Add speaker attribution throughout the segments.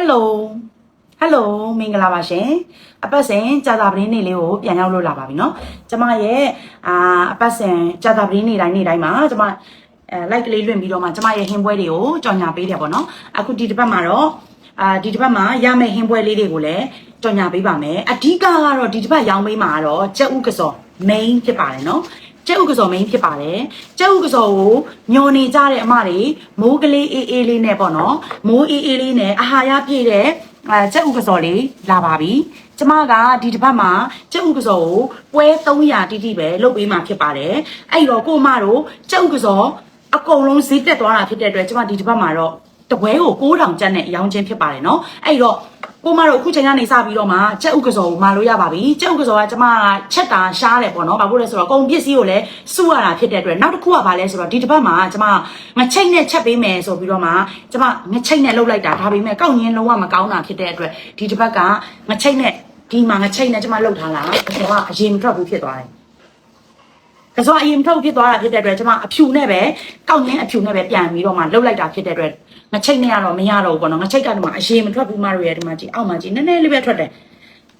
Speaker 1: ယ်လိုဟယ်လိုမင်္ဂလာပါရှင်အပတ်စဉ်ကြာတာပရင်းနေ့လေးကိုပြန်ရောက်လို့လာပါပြီเนาะကျမရဲ့အာအပတ်စဉ်ကြာတာပရင်းနေ့တိုင်းနေ့တိုင်းမှာကျမအဲ like လေးလွှင့်ပြီးတော့မှကျမရဲ့ဟင်းပွဲတွေကိုကြော်ညာပေးတယ်ပေါ့နော်အခုဒီတစ်ပတ်မှာတော့အာဒီတစ်ပတ်မှာရမယ့်ဟင်းပွဲလေးတွေကိုလည်းကြော်ညာပေးပါမယ်အဓိကကတော့ဒီတစ်ပတ်ရောင်းပေးမှာကတော့ကြက်ဥကစော main ဖြစ်ပါတယ်နော် ကျ က်ဥကစော်မင်းဖြစ်ပါတယ်ကျက်ဥကစော်ကိုညော်နေကြတဲ့အမတွေမိုးကလေးအေးအေးလေးနဲ့ပေါ့နော်မိုးအေးအေးလေးနဲ့အာဟာရပြည့်တဲ့အဲကျက်ဥကစော်လေးလာပါပြီကျမကဒီတစ်ပတ်မှာကျက်ဥကစော်ကိုပွဲ300တိတိပဲလုပ်ပေးမှာဖြစ်ပါတယ်အဲ့တော့ကိုမတို့ကျက်ဥကစော်အကုန်လုံးဈေးတက်သွားတာဖြစ်တဲ့အတွက်ကျမဒီတစ်ပတ်မှာတော့တပွဲကို9000ကျပ်နဲ့ရောင်းချင်းဖြစ်ပါတယ်နော်အဲ့တော့ ကိုမတို့အခုချိန်ကနေစပြီးတော့မှကြက်ဥကစော်ကိုမာလို့ရပါပြီကြက်ဥကစော်ကကျမကချက်တာရှားတယ်ပေါ့နော်ဘာလို့လဲဆိုတော့ကုန်ပစ္စည်းကိုလည်းစုရတာဖြစ်တဲ့အတွက်နောက်တစ်ခုကဘာလဲဆိုတော့ဒီတစ်ပတ်မှာကျမငချိတ်နဲ့ချက်ပေးမယ်ဆိုပြီးတော့မှကျမငချိတ်နဲ့လှုပ်လိုက်တာဒါပေမဲ့ကောက်ငင်းလုံးဝမကောင်းတာဖြစ်တဲ့အတွက်ဒီတစ်ပတ်ကငချိတ်နဲ့ဒီမှာငချိတ်နဲ့ကျမလှုပ်ထားတာကျွန်တော်ကအရင်မထွက်ဘူးဖြစ်သွားတယ်ကစားအရင်ထုတ်ဖြစ်သွားတာဖြစ်တဲ့အတွက်ကျွန်မအဖြူနဲ့ပဲကောက်ငင်းအဖြူနဲ့ပဲပြန်ပြီးတော့မှလှုပ်လိုက်တာဖြစ်တဲ့အတွက် ငချိတ်နဲ့ကတော့မရတော့ဘူးပေါ့နော်ငချိတ်ကတော့မှအရင်မထွက်ဘူးမတို့ရဲ့ဒီမှာကြည့်အောက်မှာကြည့်နည်းနည်းလေးပဲထွက်တယ်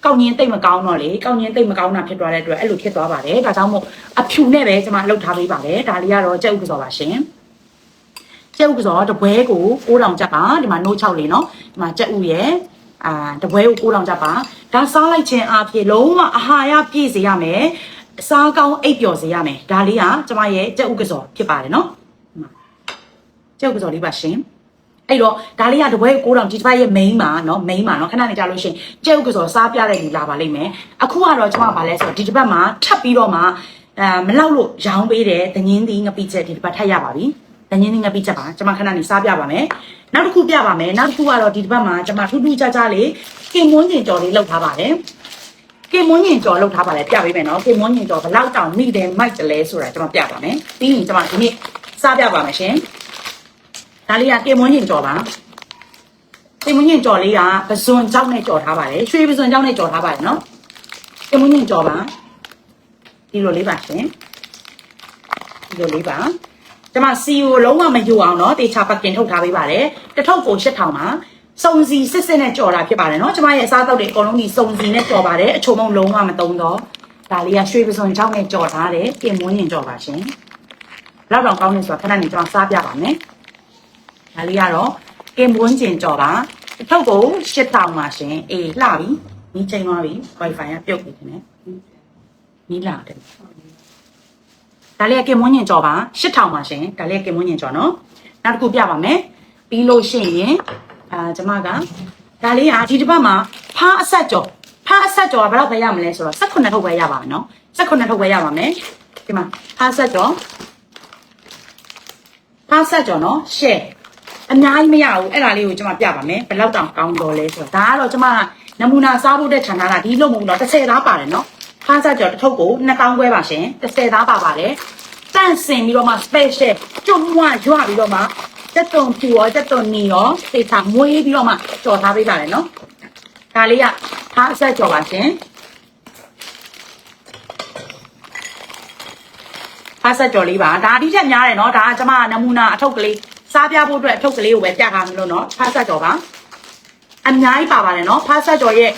Speaker 1: ကောက်ငင်းတိတ်မကောင်းတော့လေကောက်ငင်းတိတ်မကောင်းတာဖြစ်သွားတဲ့အတွက်အဲ့လိုဖြစ်သွားပါတယ်ဒါကြောင့်မို့အဖြူနဲ့ပဲကျွန်မလှုပ်ထားပေးပါတယ်ဒါလေးကတော့ကြက်ဥကစောပါရှင်ကြက်ဥကစောတပွဲကို9000ကျပ်ပါဒီမှာနိုး6လေးနော်ဒီမှာကြက်ဥရဲ့အာတပွဲကို9000ကျပ်ပါဒါစားလိုက်ခြင်းအပြင်လုံးဝအာဟာရပြည့်စေရမယ်စားကောင်းအိပ်ပျော်စေရမယ်ဒါလေးကကျမရဲ့ကြက်ဥကစောဖြစ်ပါတယ်နော်ဒီမှာကြက်ဥကစောလေးပါရှင် အဲ့တော့ဒါလေးကတပွဲကို9000ဒီတစ်ပတ်ရဲ့ main မှာเนาะ main မှာเนาะခဏနေကြလို့ရှရင်ကြက်ဥကစောစားပြတဲ့လူလာပါလိမ့်မယ်အခုကတော့ကျမကဘာလဲဆိုတော့ဒီတစ်ပတ်မှာထပ်ပြီးတော့မှအဲမလောက်လို့ရောင်းပေးတယ်တငင်းသီးငပိချက်ဒီတစ်ပတ်ထပ်ရပါပြီတငင်းသီးငပိချက်ပါကျမခဏနေစားပြပါမယ်နောက်တစ်ခုပြပါမယ်နောက်တစ်ခုကတော့ဒီတစ်ပတ်မှာကျမထူးထူးခြားခြားလေးကင်မွန်းကျင်ကြော်လေးလုပ်ထားပါတယ် ကင်မွန်းညင်ကြော်လောက်ထားပါလေပြပေးမယ်နော်ကင်မွန်းညင်ကြော်ဘယ်လောက်တောင်မိတယ်မိုက်တယ်လဲဆိုတာကျွန်တော်ပြပါမယ်ပြီးရင်ကျွန်မဒီနေ့စားပြပါမယ်ရှင် ဒါလေးကကင်မွန်းညင်ကြော်ပါကင်မွန်းညင်ကြော်လေးကပဇွန်ကြောက်နဲ့ကြော်ထားပါတယ်ရွှေပဇွန်ကြောက်နဲ့ကြော်ထားပါတယ်နော်ကင်မွန်းညင်ကြော်ပါဒီလိုလေးပါရှင်ဒီလိုလေးပါကျွန်မစီကိုလုံးဝမယူအောင်နော်တေချာပတ်ကင်ထုတ်ထားပေးပါတယ်တစ်ထုပ်ကို8000ပါစုံစီစစ်စစ်နဲ့ကြော်တာဖြစ်ပါတယ်နော်ကျမရဲ့အစားအသောက်တွေအကုန်လုံးဒီစုံစီနဲ့ကြော်ပါတယ်အချုံမုံလုံးဝမတုံးတော့ဒါလေးကရွှေပစုံချောင်းနဲ့ကြော်ထားတယ်ပြင်မွန်းရင်ကြော်ပါရှင်လောက်တော့ကောင်းနေဆိုတာခဏနေကျွန်တော်စားပြပါမယ် ဒါလေးကတော့ကင်မွန်းကျင်ကြော်ပါတစ်ထုပ်ကို8000ပါရှင်အေးလှပြီနီးချိန်သွားပြီ wifi ကပြုတ်ပြီခင်ဗျနီးလာတယ်ဒါလေးကကင်မွန်းညင်ကြော်ပါ8000ပါရှင်ဒါလေးကကင်မွန်းညင်ကြော်နော်နောက်တစ်ခုပြပါမယ်ပြီးလို့ရှိရင်အာကျွန်မကဒါလေးကဒီတစ်ပတ်မှာဖားအဆက်ကြော်ဖားအဆက်ကြော်ကဘယ်တော့ပဲရမလဲဆိုတော့18ထုတ်ပဲရပါမယ်နော်18ထုတ်ပဲရပါမယ်ဒီမှာဖားဆက်ကြော်ဖားဆက်ကြော်နော်ရှယ် အများကြီးမရဘူးအဲ့ဒါလေးကိုကျွန်မပြပါမယ်ဘယ်လောက်တောင်ကောင်းတော်လဲဆိုတော့ဒါကတော့ကျွန်မနမူနာစားဖို့တဲ့ခြံထားတာဒီလို့မဟုတ်ဘူးနော်30သားပါတယ်နော်ဖားဆက်ကြော်တစ်ထုပ်ကို2000ခွဲပါရှင်30သားပါပါတယ်တန့်စင်ပြီးတော့မှ special ကျွတ်မွရွပြီးတော့မှတက်တုံဖြူရောတက်တုံနီရောစိတ်ထားမွေးပြီးတော့မှကြော်ထားပေးပါတယ်နော်ဒါလေးကဖားဆက်ကြော်ပါရှင်ဖားဆက်ကြော်လေးပါဒါအတိချက်များတယ်နော်ဒါကကျွန်မနမူနာအထုပ်ကလေး စားပြဖို့အတွက်အထုပ်ကလေးကိုပဲပြထားမလို့နော်ဖားဆက်ကြော်ပါအများကြီးပါပါတယ်နော်ဖားဆက်ကြော်ရဲ့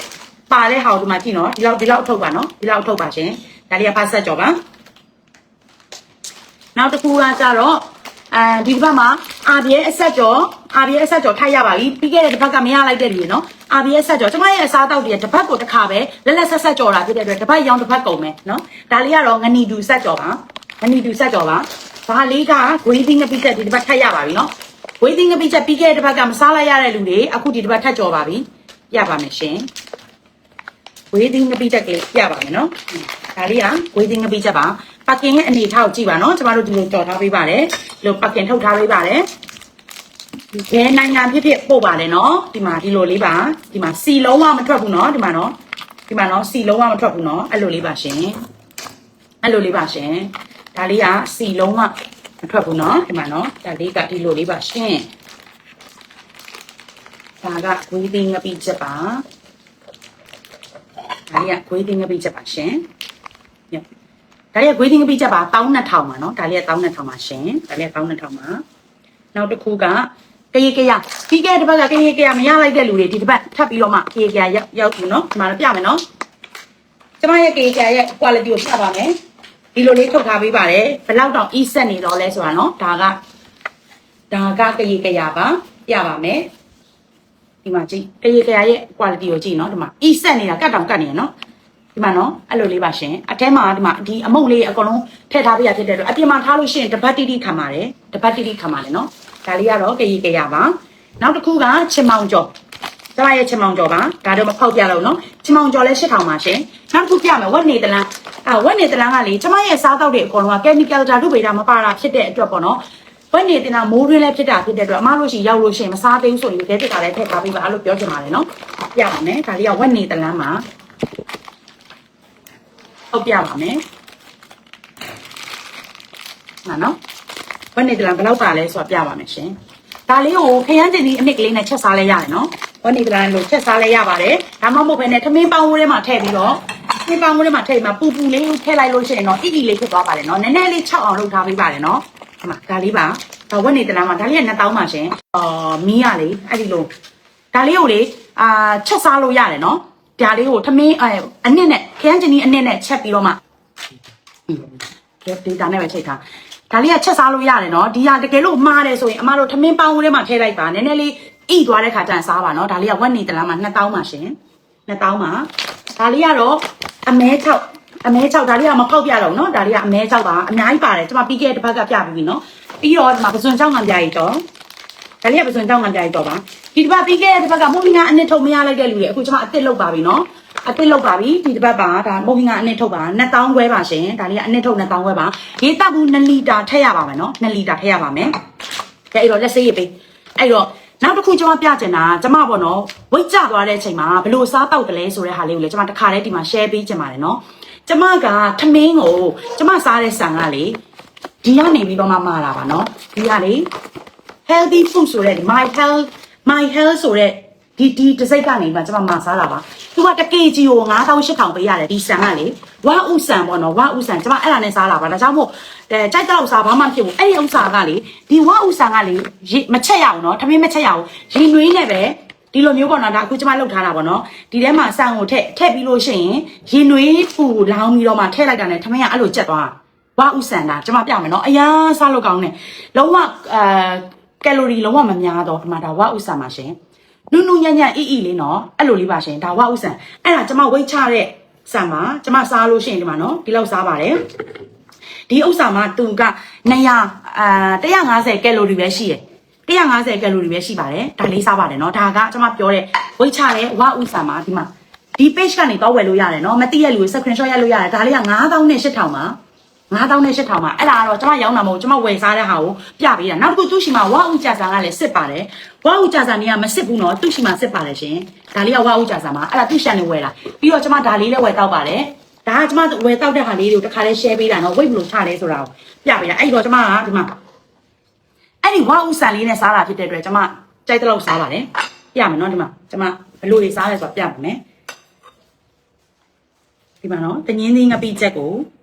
Speaker 1: ပါတဲ့ဟာကိုဒီမှာကြည့်နော်ဒီလောက်ဒီလောက်အထုပ်ပါနော်ဒီလောက်အထုပ်ပါရှင်ဒါလေးကဖားဆက်ကြော်ပါနောက်တစ်ခုကကြတော့အဲဒီတစ်ပတ်မှာ RBS အဆက်ကြော် RBS အဆက်ကြော်ထိုက်ရပါပြီပြီးခဲ့တဲ့တစ်ပတ်ကမရလိုက်တဲ့လူတွေနော် RBS ဆက်ကြော်ကျွန်မရဲ့အစားတောက်တွေတစ်ပတ်ကိုတစ်ခါပဲလက်လက်ဆက်ဆက်ကြော်တာဖြစ်တဲ့အတွက်တစ်ပတ်ရောင်းတစ်ပတ်ကုန်မယ်နော်ဒါလေးကတော့ငနီတူဆက်ကြော်ပါငနီတူဆက်ကြော်ပါ ဒါလေးကဂွေးသင်းငပိချက်ဒီတစ်ပတ်ထိုက်ရပါပြီနော်ဂွေးသင်းငပိချက်ပြီးခဲ့တဲ့တစ်ပတ်ကမစားလိုက်ရတဲ့လူတွေအခုဒီတစ်ပတ်ထပ်ကြော်ပါပြီရပါမယ်ရှင်ဂွေးသင်းငပိချက်ကလေးပြပါမယ်နော်ဒါလေးကဂွေးသင်းငပိချက်ပါပတ်ကင်ရဲ့အနေထားကိုကြည့်ပါနော်ကျမတို့ဒီလိုကြော်ထားပေးပါတယ်ဒီလိုပတ်ကင်ထုတ်ထားပေးပါတယ်ဘယ်နိုင်ငံဖြစ်ဖြစ်ပို့ပါလေနော်ဒီမှာဒီလိုလေးပါဒီမှာစီလုံးဝမထွက်ဘူးနော်ဒီမှာနော်ဒီမှာနော်စီလုံးဝမထွက်ဘူးနော်အဲ့လိုလေးပါရှင်အဲ့လိုလေးပါရှင် ဒါလေးကစီလုံးဝမထွက်ဘူးနော်ဒီမှာနော်ဒါလေးကဒီလိုလေးပါရှင်ဒါကဂွေးသိငပိချက်ပါဒါလေးကဂွေးသိငပိချက်ပါရှင်ညဒါလေးကဂွေးသိငပိချက်ပါ12000ပါနော်ဒါလေးက12000ပါရှင်ဒါလေးက12000ပါနောက်တစ်ခုကကရေကရပြီးခဲ့တဲ့တစ်ပတ်ကကရေကရမရလိုက်တဲ့လူတွေဒီတစ်ပတ်ထပ်ပြီးတော့မှကရေကရရောက်ရောက်ပြီနော်ဒီမှာတော့ပြမယ်နော်ကျမရဲ့ကရေကရရဲ့ quality ကိုပြပါမယ် ဒီလိုလေးထုတ်ထားပေးပါတယ်ဘယ်လောက်တောင် e set နေတော့လဲဆိုတာနော်ဒါကဒါကကရေကရပါပြပါမယ်ဒီမှာကြည့်ကရေကရရဲ့ quality ကိုကြည့်နော်ဒီမှာ e set နေတာကတ်တောင်ကတ်နေရနော်ဒီမှာနော်အဲ့လိုလေးပါရှင်အထဲမှာဒီမှာဒီအမုတ်လေးအကုန်လုံးထည့်ထားပေးရဖြစ်တဲ့အတွက်အပြင်မှာထားလို့ရှိရင်တပတ်တိတိခံပါတယ်တပတ်တိတိခံပါတယ်နော်ဒါလေးကတော့ကရေကရပါနောက်တစ်ခုကချင်မောင်ကျော် ကျမရဲ့ချင်မောင်ကျော်ပါဒါတော့မဖောက်ပြလို့နော်ချင်မောင်ကျော်လဲ8000ပါရှင်နောက်တစ်ခုပြမယ်ဝက်နေတလန်းအာဝက်နေတလန်းကလေကျမရဲ့စားတောက်တွေအကုန်လုံးက chemical ဓာတုဗေဒမပါတာဖြစ်တဲ့အတွက်ပေါ့နော်ဝက်နေတင်တာမိုးရင်းလည်းဖြစ်တာဖြစ်တဲ့အတွက်အမတို့ရှိရောက်လို့ရှိရင်မစားသေးဘူးဆိုရင်ဒီတက်တာလည်းထည့်ထားပေးပါအဲ့လိုပြောချင်ပါတယ်နော်ပြပါမယ်ဒါလေးကဝက်နေတလန်းမှာဟုတ်ပြပါမယ်နာနော်ဝက်နေတလန်းဘယ်လောက်ပါလဲဆိုတာပြပါမယ်ရှင်ဒါလေးကိုခရမ်းတင်ဒီအနစ်ကလေးနဲ့ချက်စားလဲရတယ်နော် ဝက်နေတလန်းလို့ချက်စားလဲရပါတယ်ဒါမှမဟုတ်ဘဲနဲ့သမင်းပေါင်းဝိုးထဲမှာထည့်ပြီးတော့သမင်းပေါင်းဝိုးထဲမှာထည့်မှာပူပူလေးထည့်လိုက်လို့ရှိရင်တော့အီအီလေးဖြစ်သွားပါတယ်နော်နည်းနည်းလေး၆အောင်လုပ်ထားပေးပါတယ်နော်ဒီမှာဒါလေးပါဒါဝက်နေတလန်းမှာဒါလေးက2000ပါရှင်အော်မီးရလေအဲ့ဒီလိုဒါလေးကိုလေအာချက်စားလို့ရတယ်နော်ဒါလေးကိုသမင်းအဲအနစ်နဲ့ခရမ်းတင်ဒီအနစ်နဲ့ချက်ပြီးတော့မှကဲဒေတာနဲ့ပဲချိန်ထားဒါလေးကချက်စားလို့ရတယ်နော်ဒီဟာတကယ်လို့မှားတယ်ဆိုရင်အမတို့ထမင်းပေါင်းဦးထဲမှာထည့်လိုက်ပါနည်းနည်းလေး ဣသွားတဲ့ခါကျရင်စားပါနော်ဒါလေးကဝက်နေတလားမှာ2000ပါရှင်2000ပါဒါလေးကတော့အမဲ6အမဲ6ဒါလေးကမဖောက်ပြတော့နော်ဒါလေးကအမဲ6ပါအများကြီးပါတယ်ကျွန်မပြီးခဲ့တဲ့တစ်ပတ်ကပြပြီးပြီနော်ပြီးတော့ဒီမှာပစွန်6ငံပြရီတော့ဒါလေးကပစွန်6ငံပြရီတော့ပါဒီတစ်ပတ်ပြီးခဲ့တဲ့တစ်ပတ်ကမုန်ကြီးကအနှစ်ထုတ်မရလိုက်တဲ့လူတွေအခုကျွန်မအစ်စ်လုပ်ပါပြီနော်အစ်စ်လုပ်ပါပြီဒီတစ်ပတ်ပါဒါမုန်ကြီးကအနှစ်ထုတ်ပါ2000ခွဲပါရှင်ဒါလေးကအနှစ်ထုတ်2000ခွဲပါရေတောက်ဘူး2လီတာထည့်ရပါမယ်နော်2လီတာထည့်ရပါမယ်ကဲအဲ့တော့လက်စေးရပေးအဲ့တော့ နောက်တစ်ခုကျွန်မပြချင်တာကျွန်မပေါ့နော်ဝိတ်ကျသွားတဲ့အချိန်မှာဘလို့စားတောက်တယ်လဲဆိုတဲ့ဟာလေးကိုလေကျွန်မတစ်ခါတည်းဒီမှာ share ပေးချင်ပါတယ်နော်ကျွန်မကထမင်းကိုကျွန်မစားတဲ့ဆန်ကလေဒီကနေပြီးတော့မှမှာတာပါနော်ဒီကလေ healthy food ဆိုတဲ့ my health my health ဆိုတဲ့ ဒီဒီတစ်စိတ်ကနေမှကျွန်မမှာစားတာပါသူက1 kg ကို9800ပေးရတယ်ဒီဆန်ကလေဝါဥဆန်ပေါ့နော်ဝါဥဆန်ကျွန်မအဲ့ဒါနဲ့စားလာပါဒါကြောင့်မို့အဲကြိုက်တော့စားဘာမှမဖြစ်ဘူးအဲ့ဒီဥစားကလေဒီဝါဥဆန်ကလေရေမချက်ရအောင်နော်ထမင်းမချက်ရအောင်ရေနွေးနဲ့ပဲဒီလိုမျိုးပေါ့နော်ဒါအခုကျွန်မလုပ်ထားတာပေါ့နော်ဒီထဲမှာဆန်ကိုထည့်ထည့်ပြီးလို့ရှိရင်ရေနွေးပူလောင်းပြီးတော့မှထည့်လိုက်တာနဲ့ထမင်းကအဲ့လိုကျက်သွားဝါဥဆန်တာကျွန်မပြမယ်နော်အရာစားလို့ကောင်းတယ်လုံးဝအဲကယ်လိုရီလုံးဝမများတော့ဒီမှာဒါဝါဥဆန်ပါရှင် နုနုညံ့ညံ့အီအီလေးနော်အဲ့လိုလေးပါရှင်ဒါဝါဥဆန်အဲ့ဒါကျွန်မဝိတ်ချတဲ့ဆန်ပါကျွန်မစားလို့ရှိရင်ဒီမှာနော်ဒီလောက်စားပါတယ်ဒီဥစ္စာမှာသူက200အာ150ကယ်လိုရီပဲရှိတယ်150ကယ်လိုရီပဲရှိပါတယ်ဒါလေးစားပါတယ်နော်ဒါကကျွန်မပြောတဲ့ဝိတ်ချတဲ့ဝါဥဆန်ပါဒီမှာဒီ page ကနေတော့ဝယ်လို့ရတယ်နော်မသိရလူတွေ screenshot ရလို့ရတယ်ဒါလေးက9000နဲ့8000ပါ 9000နဲ့8000ပါအဲ့ဒါကတော့ကျွန်မရောင်းတာမဟုတ်ကျွန်မဝယ်စားတဲ့ဟာကိုပြပေးတာနောက်တစ်ခုသူ့ရှိမှာဝါဥကြဆန်ကလည်းစစ်ပါတယ်ဝါဥကြဆန်တွေကမစစ်ဘူးနော်သူ့ရှိမှာစစ်ပါတယ်ရှင်ဒါလေးကဝါဥကြဆန်ပါအဲ့ဒါသူ့ရှန်နေဝယ်တာပြီးတော့ကျွန်မဒါလေးလည်းဝယ်တော့ပါတယ်ဒါကကျွန်မဝယ်တော့တဲ့ဟာလေးတွေကိုတစ်ခါလေး share ပေးတာနော်ဝိတ်ဘယ်လိုချလဲဆိုတာကိုပြပေးတာအဲ့တော့ကျွန်မကဒီမှာအဲ့ဒီဝါဥဆန်လေးနဲ့စားတာဖြစ်တဲ့အတွက်ကျွန်မကြိုက်တဲ့လောက်စားပါတယ်ပြမယ်နော်ဒီမှာကျွန်မဘယ်လိုတွေစားလဲဆိုတာပြပါမယ်ဒီမှာနော်တငင်းသင်းငပိချက်ကို။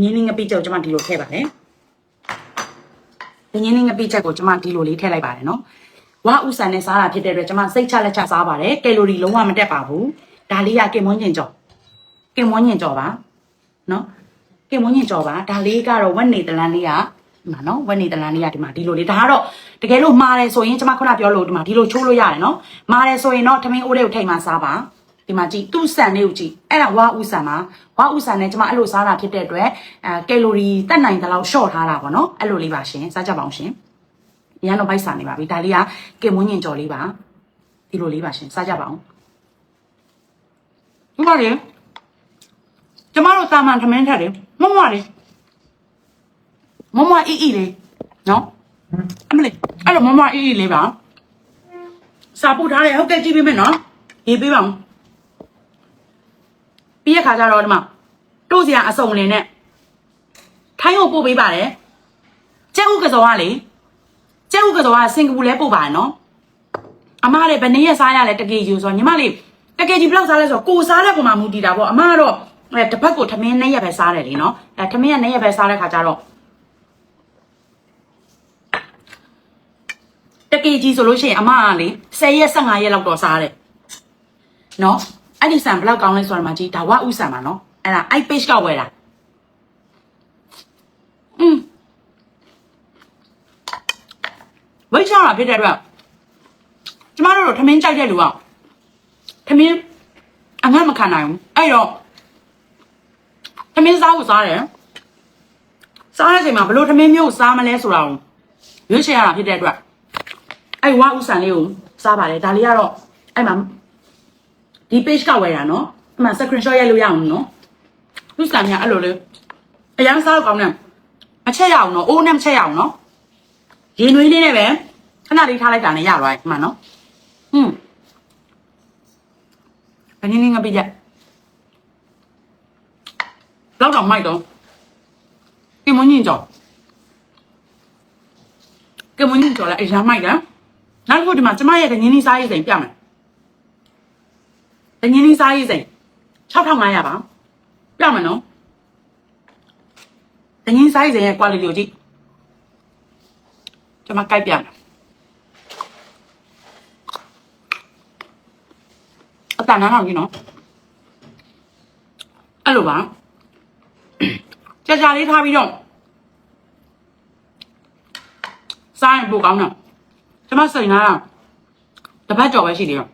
Speaker 1: ငင်းလေးငပိချက်ကိုကျွန်မဒီလိုထည့်ပါတယ်။ငင်းလေးငပိချက်ကိုကျွန်မဒီလိုလေးထည့်လိုက်ပါတယ်နော်။ဝါဥဆန်နဲ့စားတာဖြစ်တဲ့အတွက်ကျွန်မစိတ်ချလက်ချစားပါတယ်။ကယ်လိုရီလုံးဝမတက်ပါဘူး။ဒါလေးကကင်မွန်းညင်ကြော်။ကင်မွန်းညင်ကြော်ပါ။နော်။ကင်မွန်းညင်ကြော်ပါ။ဒါလေးကတော့ဝက်နေတလန်းလေးကဒီမှာနော်ဝက်နေတလန်းလေးကဒီမှာဒီလိုလေးဒါကတော့တကယ်လို့မှားတယ်ဆိုရင်ကျွန်မခုနပြောလို့ဒီမှာဒီလိုချိုးလို့ရတယ်နော်။မှားတယ်ဆိုရင်တော့ထမင်းအိုးလေးကိုထိတ်မှစားပါ။ ဒီမှာကြည့်သူ့ဆန်လေးကိုကြည့်အဲ့ဒါဝါဥဆန်ပါဝါဥဆန်နဲ့ကျွန်မအဲ့လိုစားတာဖြစ်တဲ့အတွက်အဲကယ်လိုရီတက်နိုင်တဲ့လောက်ရှော့ထားတာပေါ့နော်အဲ့လိုလေးပါရှင်စားကြပါအောင်ရှင်ရန်တော့ဘိုက်စာနေပါပြီဒါလေးကကင်မွန်းညင်ကြော်လေးပါဒီလိုလေးပါရှင်စားကြပါအောင်ဒီပါလေကျမတို့တာမန်ထမင်းထက်တယ်မမလေးမမအီအီလေးနော်အမလေးအဲ့လိုမမအီအီလေးပါစာပို့ထားတယ်ဟုတ်ကဲ့ကြည့်ပေးမယ်နော်ရေးပေးပါအောင် ပြီးရခါကျတော့ဒီမှာတို့စရာအစုံလင်နဲ့ထိုင်းကိုပို့ပေးပါတယ်ကျဲဥကစောကလေကျဲဥကစောကစင်ကာပူလဲပို့ပါတယ်နော်အမလည်းဘယ်နည်းရစားရလဲတကယ်ယူဆိုညီမလေးတကယ်ကြီးဘလောက်စားလဲဆိုကိုစားတဲ့ပုံမှာမူတည်တာပေါ့အမကတော့အဲတစ်ပတ်ကိုထမင်းနဲ့ရက်ပဲစားတယ်လीနော်အဲထမင်းကနဲ့ရက်ပဲစားတဲ့ခါကျတော့ကေကြီးဆိုလို့ရှိရင်အမကလေ10ရက်15ရက်လောက်တော့စားတယ်နော် အဲ့ဒီဆန်ဘယ်လောက်ကောင်းလဲဆိုတာမှကြည့်ဒါဝဥဆန်ပါနော်အဲ့ဒါအဲ့ page ကဝယ်တာอืมဝိတ်ချတာဖြစ်တဲ့အတွက်ကျမတို့တို့ထမင်းကြိုက်တဲ့လူကထမင်းအငတ်မခံနိုင်ဘူးအဲ့တော့ထမင်းစားဖို့စားတယ်စားတဲ့အချိန်မှာဘယ်လို့ထမင်းမျိုးကိုစားမလဲဆိုတာကိုရွေးချယ်ရတာဖြစ်တဲ့အတွက်အဲ့ဝါဥဆန်လေးကိုစားပါတယ်ဒါလေးကတော့အဲ့မှာ ဒီ page ကဝယ်တာနော်အဲ့မှာ screenshot ရိုက်လို့ရအောင်နော်ဥဆန်များအဲ့လိုလေအရင်စားတော့ကောင်းတယ်မချက်ရအောင်နော်အိုးနဲ့မချက်ရအောင်နော်ရေနွေးလေးနဲ့ပဲခဏလေးထားလိုက်တာနဲ့ရသွားပြီမှန်နော်ဟွန်းဘယ်နည်းနည်းငါပြကြလောက်တော့မိုက်တော့ကင်မွန်ညင်ကြောကင်မွန်ညင်ကြောလည်းအရင်မိုက်တယ်နောက်တစ်ခုဒီမှာကျမရဲ့ကငင်းလေးစားရေးစိန်ပြမယ် ကငင်းလေးစားရေးစိန်6500ပါပြမယ်နော်ကငင်းစားရေးစိန်ရဲ့ quality ကိုကြည့်ကျွန်မကြိုက်ပြမယ်အတန်နားအောင်ကြီးနော်အဲ့လိုပါကြာကြာလေးထားပြီးတော့စားရင်ပိုကောင်းတော့ကျမစိန်ကတပတ်ကြော်ပဲရှိသေးတော့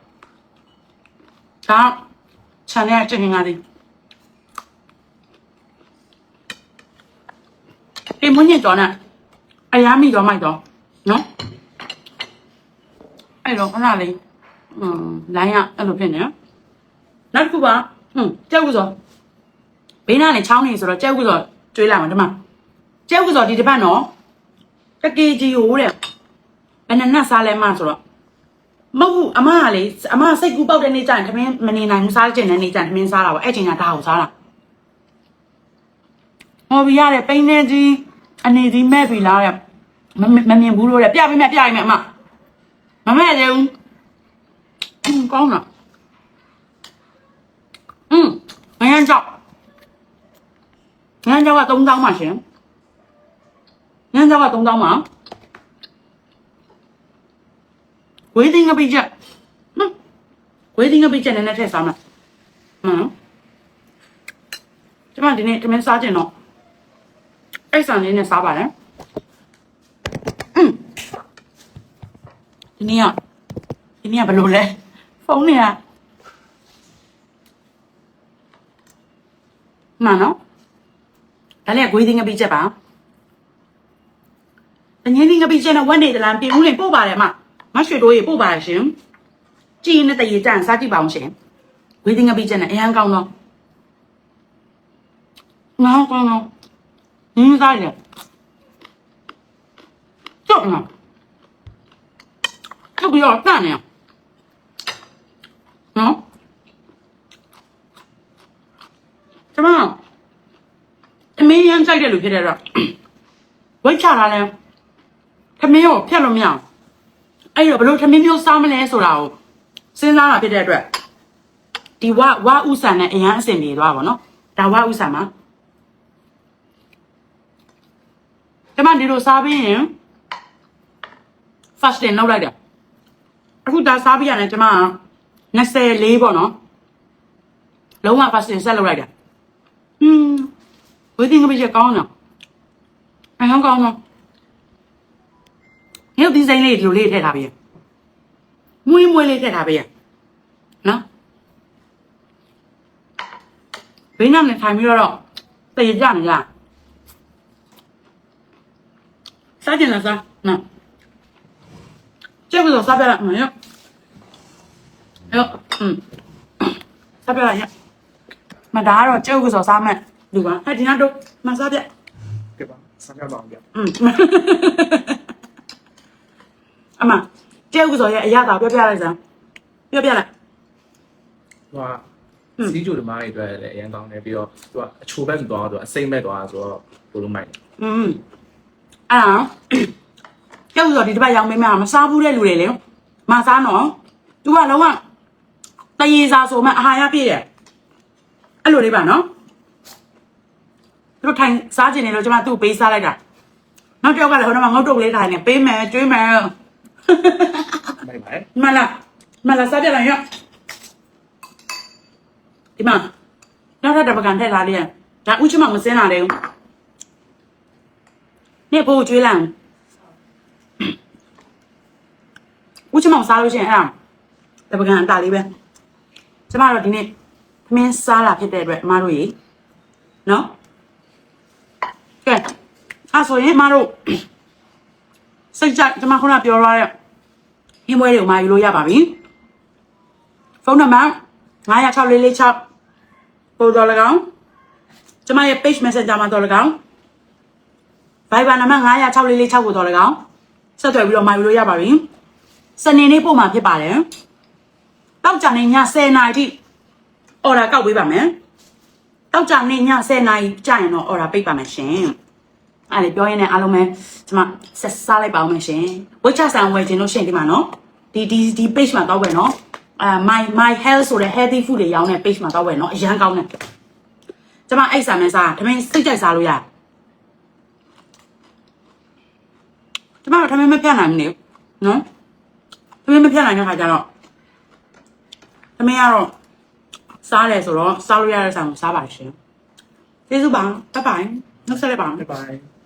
Speaker 1: ဒါခြံထဲကချင်းငါလေးဒီမွညစ်ကြော်နဲ့အရာမိတော့မိုက်တော့နော်အဲ့တော့ခဏလေးอืมလိုင်းကအဲ့လိုဖြစ်နေနောက်တစ်ခုပါဟွန်းကြောက်ကူစောဘေးနားနဲ့ချောင်းနေဆိုတော့ကြောက်ကူစောကျွေးလိုက်မှာဒီမှာကြောက်ကူစောဒီတစ်ပတ်နော်တကေကြီးဟိုတဲ့ဘယ်နဲ့နဲ့စားလဲမဆိုတော့ မဟုတ်အမကလေအမစိတ်ကူးပေါက်တဲ့နေ့ကျရင်သမင်းမနေနိုင်ဘူးစားကြင်တဲ့နေ့ကျရင်သမင်းစားတာပေါ့အဲ့ချိန်ကဒါကိုစားတာဟော်ဘီရတဲ့ပိန်းနေကြီးအနေကြီးမဲ့ပြီလားတဲ့မမြင်ဘူးလို့တဲ့ပြပေးမယ်ပြရမယ်အမမမဲ့တယ်ဘူးကောင်းတာอืมငရမ်းကြောက်ငရမ်းကြောက်က3000ပါရှင်ငရမ်းကြောက်က3000ပါ ဝေးသိငါပိချက်ဟမ်ဝေးသိငါပိချက်နည်းနည်းထည့်စားမှာဟမ်ကျမဒီနေ့တမင်စားခြင်းတော့အဲ့ဆန်လေးနဲ့စားပါလေอืมဒီနေ့ကဒီနေ့ကဘယ်လိုလဲဖုန်းเนี่ยမှန်နော်ဒါလည်းဂွေးသိငါပိချက်ပါအငင်းသိငါပိချက်နဲ့ဝက်နေတလားပြင်ဦးလေးပို့ပါတယ်အမ မရွှေတိုးရေပို့ပါရှင်ကြည်ရင်နဲ့တရေကြန်စားကြည့်ပါအောင်ရှင်ဝေးသိငါပြီးချက်နဲ့အရန်ကောင်းတော့ငါကောင်းတော့နင်းသားရကြောက်နော်ကြောက်ပြီးတော့တန်နေနော်ကျမအမေရန်ကြိုက်တယ်လို့ဖြစ်တဲ့တော့ဝိတ်ချတာလဲခမင်းကိုဖျက်လို့မရအောင် အဲ့တော့ဘလို့ထမင်းမျိုးစားမလဲဆိုတာကိုစဉ်းစားတာဖြစ်တဲ့အတွက်ဒီဝဝဥဆန်နဲ့အရန်အစင်ပြေသွားပါတော့ဒါဝဥဆန်မှာကျမဒီလိုစားပြီးရင် fasting လုပ်လိုက်တယ်အခုဒါစားပြီးရတယ်ကျမ24ပေါ့နော်လုံးဝ fasting ဆက်လုပ်လိုက်တယ်ဟွန်းဝေးတင်ကပြည့်ကောင်းတော့အဟောင်းကောင်းတော့ ရုပ်ဒီဇိုင်းလေးဒီလိုလေးထည့်ထားပေးရမွေးမွေးလေးထည့်ထားပေးရနော်ဘင်းနမ်နဲ့ထိုင်ပြီးတော့တည်ကြနေကြစားကြလားစားနော်ကျုပ်ကတော့စားပြလိုက်မရောရောอืมစားပြလိုက်ရမဒါကတော့ကျုပ်ကတော့စားမယ်ဒီပါဟဲ့ဒီနောက်တော့မစားပြ
Speaker 2: ကဲပါဆက်ပြပါအောင်ဗျ
Speaker 1: อืม အမကျဲဥဆိုရဲ့အရသာပြောပြလိုက်စမ်းပြောပြလိုက်
Speaker 2: ဟိုကစီးကျူဓမ္မတွေအတွက်လည်းအရင်ကောင်းတယ်ပြီးတော့သူကအချိုဘက်သွားတော့အစိမ့်ဘက်သွားဆိုတော့ဘလိုမိုက်
Speaker 1: อืมအဲ့ဒါကျဲဥဆိုဒီတစ်ပတ်ရောင်းမင်းမမစားဘူးတဲ့လူတွေလေမစားနော် तू ကလုံးဝတရေစာဆိုမှအာဟာရပြည့်တယ်အဲ့လိုလေးပါနော်သူတို့ထိုင်စားကျင်နေလို့ကျွန်မသူ့ကိုပေးစားလိုက်တာနောက်တစ်ယောက်ကလည်းဟိုတော့ငုတ်တုတ်လေးထိုင်နေပေးမယ်ကျွေးမယ်
Speaker 2: မိုက်ပါလေ
Speaker 1: မလားမလားစားပြလိုက်ရဒီမှာနောက်ထပ်တစ်ပကံထည့်ထားလေးရဒါဥချမမစင်းလာတယ်နေဖို့ကျွေးလိုက်ဥချမစားလို့ရှိရင်အဲ့ဒါတစ်ပကံအတာလေးပဲကျမတို့ဒီနေ့သမင်းစားလာဖြစ်တဲ့အတွက်အမတို့ရေနော်ကဲအဲ့ဆိုရင်အမတို့စိတ်ကြကျမခုနပြောရတဲ့ ဟင်းပွဲတွေကိုမှာယူလို့ရပါပြီဖုန်းနံပါတ်96446ပို့တော်လကောင်ကျမရဲ့ page messenger မှာတော်လကောင် Viber နံပါတ်96446ကိုတော်လကောင်ဆက်သွယ်ပြီးတော့မှာယူလို့ရပါပြီစနေနေ့ပို့မှာဖြစ်ပါတယ်တောက်ကြနေည10နာရီထိ order ကောက်ပေးပါမယ်တောက်ကြနေည10နာရီကြာရင်တော့ order ပိတ်ပါမယ်ရှင် အဲ့လေပြောရင်းနဲ့အားလုံးပဲကျွန်မဆက်စားလိုက်ပါအောင်မယ်ရှင်ဝိတ်ချဆန်ဝယ်ခြင်းလို့ရှိရင်ဒီမှာနော်ဒီဒီဒီ page မှာတော့ဝယ်နော်အာ my my health ဆိုတဲ့ healthy food တွေရောင်းတဲ့ page မှာတော့ဝယ်နော်အရန်ကောင်းတယ်ကျွန်မအဲ့ဆာမဲစားတမင်စိတ်ကြိုက်စားလို့ရကျွန်မတို့တမင်မပြတ်နိုင်ဘူးလေနော်တမင်မပြတ်နိုင်တဲ့ခါကျတော့တမင်ကတော့စားတယ်ဆိုတော့စားလို့ရတဲ့ဆန်ကိုစားပါရှင်ကျေးဇူးပါဘိုင်ဘိုင်နောက်ဆက်လိုက်ပါအောင်
Speaker 2: ဘိုင်ဘိုင်